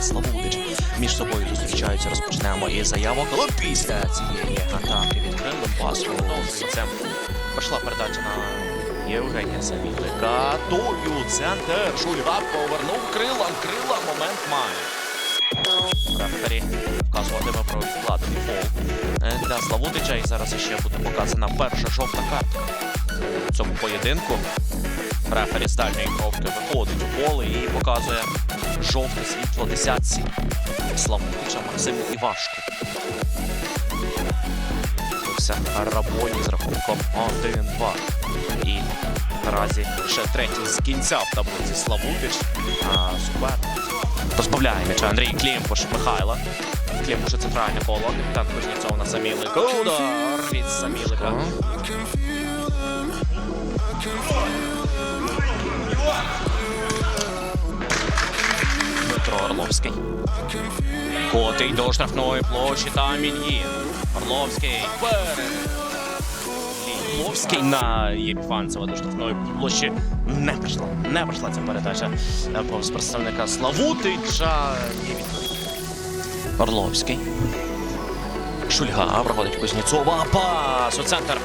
Славутич між собою зустрічаються. Розпочнемо із заявок. Але після цієї атаки відкрили пас Це пішла передача на Євгенія Самілика. Тою центр. Шульга повернув крилам. Крила момент має. Рефері вказуватиме про відкладений фол е, для Славутича. І зараз ще буде показана перша жовта картка в цьому поєдинку. Рефері з дальньої кровки виходить у поле і показує жовте світло десятці Славутича Максиму Івашку. Все Рабоні з рахунком 1-2. І наразі лише третій з кінця в таблиці Славутич. А супер. Розбавляє м'яча Андрій Клімпуш Михайла. Клімпуш центральне коло. Капітан Кузнєцов на Самілика. Удар від Самілика. Дмитро Орловський. Котить до штрафної площі та Мін'їн. Орловський. Орловський на Єпіфанцева до штрафної площі не прийшла. Не прийшла ця передача е, повз представника Славутича. Орловський. Шульга проходить Кузнєцова. Пас у центр.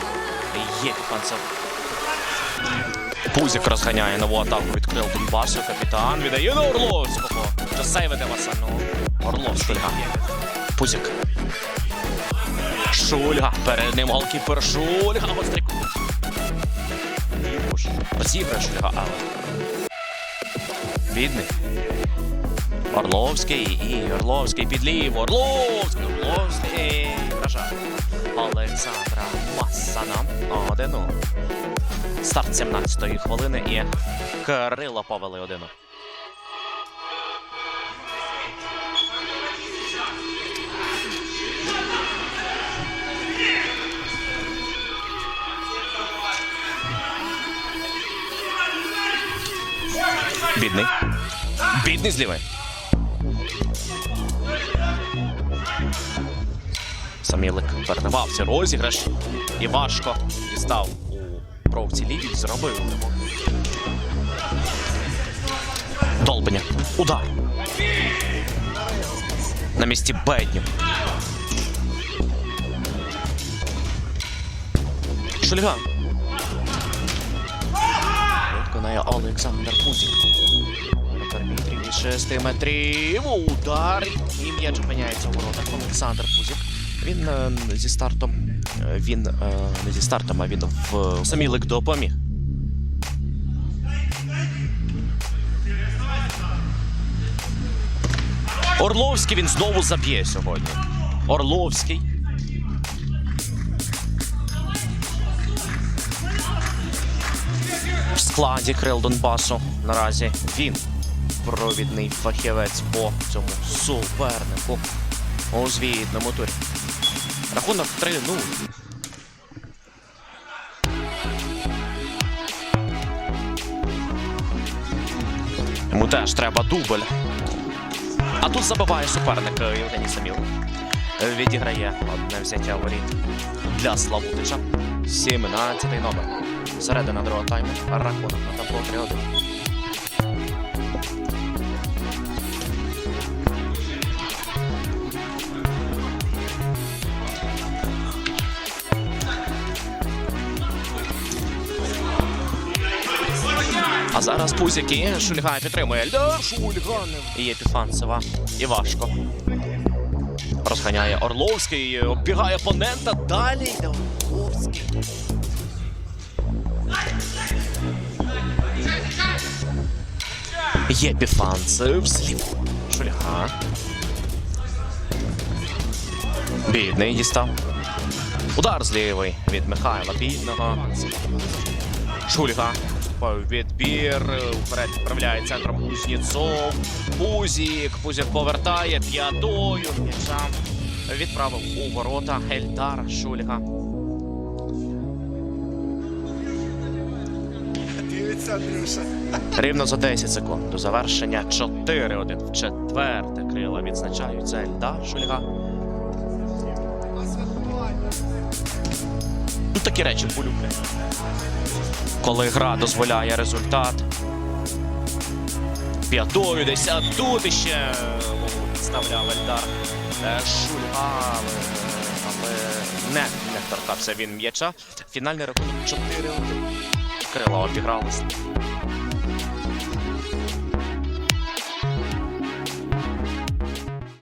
Єпіфанцев. Пузик розганяє нову атаку від крил Донбасу. Капітан віддає на Орловського. Вже сейвити Васильного. Орловський. Пузик. Шульга. Перед ним голкіпер Шульга. Гострик. Ліпуш. Розіграє Шульга, але. Бідний. Орловський і Орловський під лів. Орловський. Орловський. Вражає. Олександра Масана. 1 Старт 17-ї хвилини і Кирило повели 1 Бідний. Бідний злівий. Самілик передавався розіграш. І важко дістав у бровці лівій, зробив. Долбання. Удар. На місці Беднів. Шульга. Виконає Олександр. Петр від 6 метрів. Удар. І м'яч опиняється у воротах. Олександр Пузик. Він е, зі стартом. Е, Він е, не зі стартом, а він в Самілик допоміг. Орловський він знову заб'є сьогодні. Орловський. В складі крил Донбасу наразі він провідний фахівець по цьому супернику у звітному турі. Рахунок 3-0. Йому теж треба дубль. А тут забиває суперник е, Євгеній Саміл. Е, Відіграє одне взяття воріт для Славутича. 17-й номер. Середина другого тайму. Рахунок на табло 3-1. А зараз Пузяки Шульга підтримує. Ля Шульга і Єпіфанцева. І важко. Розганяє Орловський, оббігає опонента. Далі йде Орловський. Єпіфанцев зліва. Шульга. Бідний дістав. Удар з лівий від Михайла Бідного. Шульга. Відбір. Вперед відправляє центром Кузнєцов. Пузік. Пузік повертає п'ятою. М'яча відправив у ворота Ельдар Шульга. Андрюша. Рівно за 10 секунд до завершення 4-1. В четверте крила відзначаються Ельдар Шульга. Ну такі речі полюблять. Коли гра дозволяє результат. П'ятою десь, а тут іще підставляв Ельдар Шульга, але, не, не торкався він м'яча. Фінальний рахунок 4-1. Крила обігралися.